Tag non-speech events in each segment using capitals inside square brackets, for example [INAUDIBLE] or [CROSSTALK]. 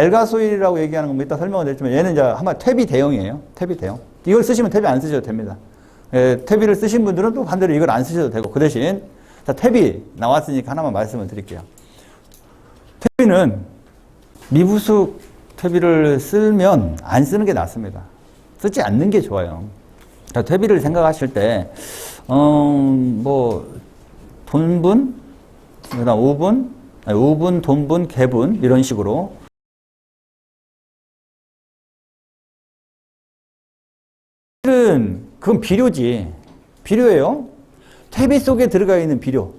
알가소일이라고 얘기하는 건 뭐 이따 설명을 드리지만 얘는 이제 한마 퇴비 대용이에요. 퇴비 대용. 이걸 쓰시면 퇴비 안 쓰셔도 됩니다. 예, 퇴비를 쓰신 분들은 또 반대로 이걸 안 쓰셔도 되고 그 대신 자, 퇴비 나왔으니까 하나만 말씀을 드릴게요. 퇴비는 미부숙 퇴비를 쓰면 안 쓰는 게 낫습니다. 쓰지 않는 게 좋아요. 자, 퇴비를 생각하실 때, 어, 뭐, 돈분, 그 다음 오분, 아니, 오분, 돈분, 개분 이런 식으로 실은 그건 비료지. 비료예요. 퇴비 속에 들어가 있는 비료.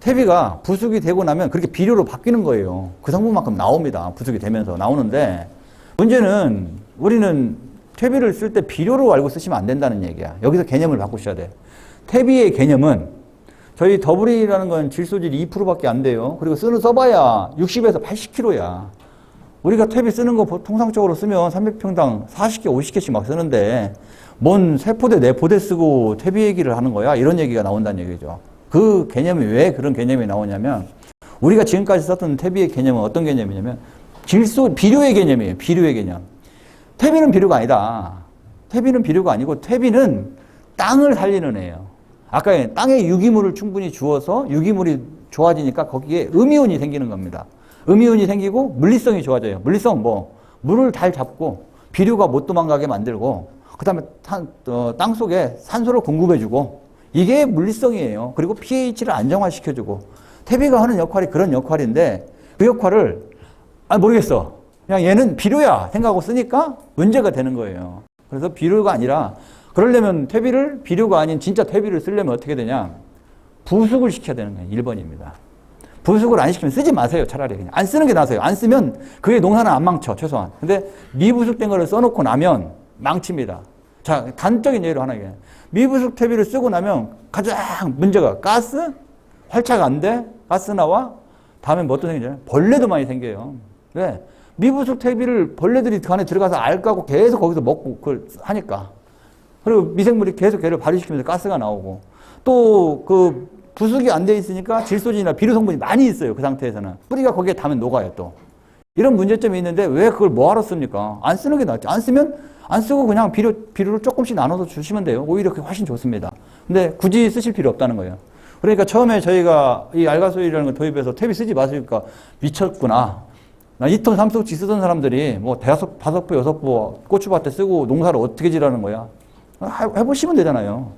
퇴비가 부숙이 되고 나면 그렇게 비료로 바뀌는 거예요. 그 성분만큼 나옵니다. 부숙이 되면서 나오는데 문제는 우리는 퇴비를 쓸 때 비료로 알고 쓰시면 안 된다는 얘기야. 여기서 개념을 바꾸셔야 돼. 퇴비의 개념은 저희 더블이라는 건 질소질 2%밖에 안 돼요. 그리고 쓰는 써봐야 60에서 80kg야. 우리가 퇴비 쓰는 거 통상적으로 쓰면 300평당 40개, 50개씩 막 쓰는데 뭔 세 포대, 네 포대 쓰고 퇴비 얘기를 하는 거야? 이런 얘기가 나온다는 얘기죠. 그 개념이 왜 그런 개념이 나오냐면 우리가 지금까지 썼던 퇴비의 개념은 어떤 개념이냐면 질소, 비료의 개념이에요. 비료의 개념. 퇴비는 비료가 아니다. 퇴비는 비료가 아니고 퇴비는 땅을 살리는 애예요. 아까 땅에 유기물을 충분히 주어서 유기물이 좋아지니까 거기에 음이온이 생기는 겁니다. 음이온이 생기고 물리성이 좋아져요. 물리성 뭐 물을 잘 잡고 비료가 못 도망가게 만들고 그다음에 어, 땅 속에 산소를 공급해주고 이게 물리성이에요. 그리고 pH를 안정화시켜주고 퇴비가 하는 역할이 그런 역할인데 그 역할을 아 모르겠어. 그냥 얘는 비료야 생각하고 쓰니까 문제가 되는 거예요. 그래서 비료가 아니라 그러려면 퇴비를 비료가 아닌 진짜 퇴비를 쓰려면 어떻게 되냐? 부숙을 시켜야 되는 거예요. 1번입니다. 부숙을 안 시키면 쓰지 마세요. 차라리 그냥 안 쓰는 게 나아요. 안 쓰면 그게 농사는 안 망쳐 최소한. 근데 미부숙된 거를 써놓고 나면 망칩니다. 자 단적인 예로 하나 얘기해요. 미부숙 퇴비를 쓰고 나면 가장 문제가 가스 활착 안 돼. 가스 나와. 다음에 뭐 어떤 생기냐? 벌레도 많이 생겨요. 왜? 미부숙 퇴비를 벌레들이 그 안에 들어가서 알 까고 계속 거기서 먹고 그걸 하니까. 그리고 미생물이 계속 걔를 발효시키면서 가스가 나오고 또 그 부숙이 안 돼 있으니까 질소진이나 비료 성분이 많이 있어요. 그 상태에서는. 뿌리가 거기에 닿으면 녹아요 또. 이런 문제점이 있는데 왜 그걸 뭐하러 씁니까? 안 쓰는 게 낫지. 안 쓰면 안 쓰고 그냥 비료, 비료를 조금씩 나눠서 주시면 돼요. 오히려 그게 훨씬 좋습니다. 근데 굳이 쓰실 필요 없다는 거예요. 그러니까 처음에 저희가 이 알가소일이라는 걸 도입해서 퇴비 쓰지 마시니까 미쳤구나. 나 2톤 3톤치 쓰던 사람들이 뭐 대여섯, 다섯 부, 여섯 부 고추밭에 쓰고 농사를 어떻게 지라는 거야. 해보시면 되잖아요.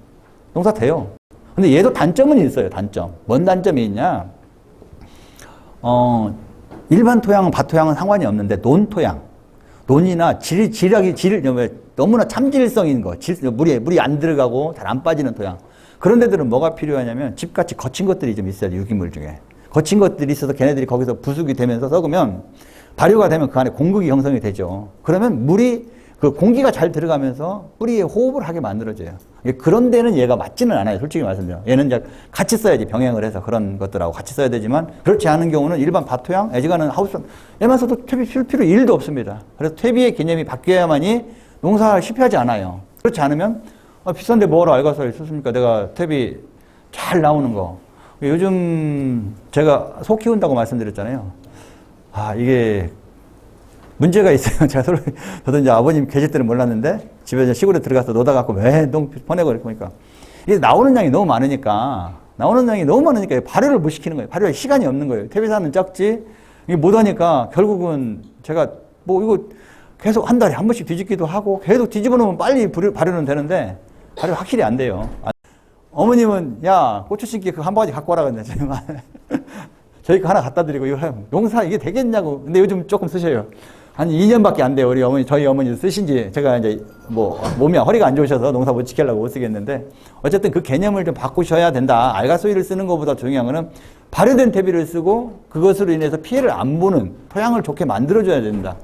농사 돼요. 근데 얘도 단점은 있어요, 단점. 뭔 단점이 있냐? 어, 일반 토양은 밭토양은 상관이 없는데 논토양, 논이나 질, 질학이 질, 너무나 참질성 있는 거, 질, 물이, 물이 안 들어가고 잘 안 빠지는 토양. 그런 데들은 뭐가 필요하냐면 집같이 거친 것들이 좀 있어야 돼, 유기물 중에. 거친 것들이 있어서 걔네들이 거기서 부숙이 되면서 썩으면 발효가 되면 그 안에 공극이 형성이 되죠. 그러면 물이 그 공기가 잘 들어가면서 뿌리에 호흡을 하게 만들어져요. 그런 데는 얘가 맞지는 않아요. 솔직히 말씀드려. 얘는 이제 같이 써야지 병행을 해서 그런 것들하고 같이 써야 되지만 그렇지 않은 경우는 일반 밭토양, 애지가는 하우스, 얘만 써도 퇴비 필 필요 일도 없습니다. 그래서 퇴비의 개념이 바뀌어야만이 농사가 실패하지 않아요. 그렇지 않으면 아, 비싼데 뭐하러 알가서 썼습니까? 내가 퇴비 잘 나오는 거. 요즘 제가 소 키운다고 말씀드렸잖아요. 아, 이게 문제가 있어요. [LAUGHS] 제가 서로, 저도 이제 아버님 계실 때는 몰랐는데, 집에 이제 시골에 들어가서 놀다 갖고 왜농 퍼내고 이렇게 보니까, 이게 나오는 양이 너무 많으니까, 나오는 양이 너무 많으니까 발효를 못 시키는 거예요. 발효할 시간이 없는 거예요. 퇴비사는 적지, 이게 못 하니까, 결국은 제가 뭐 이거 계속 한 달에 한 번씩 뒤집기도 하고, 계속 뒤집어 놓으면 빨리 발효는 되는데, 발효 확실히 안 돼요. 어머님은, 야, 고추 심기 그한 바가지 갖고 와라 그랬는데, [LAUGHS] 저희 거 하나 갖다 드리고, 이거 농사 이게 되겠냐고. 근데 요즘 조금 쓰셔요. 한 2년밖에 안 돼요. 우리 어머니, 저희 어머니 쓰신 지. 제가 이제 뭐, 몸이, 허리가 안 좋으셔서 농사 못 지키려고 못 쓰겠는데. 어쨌든 그 개념을 좀 바꾸셔야 된다. 알가소이를 쓰는 것보다 중요한 거는 발효된 퇴비를 쓰고 그것으로 인해서 피해를 안 보는 토양을 좋게 만들어줘야 된다.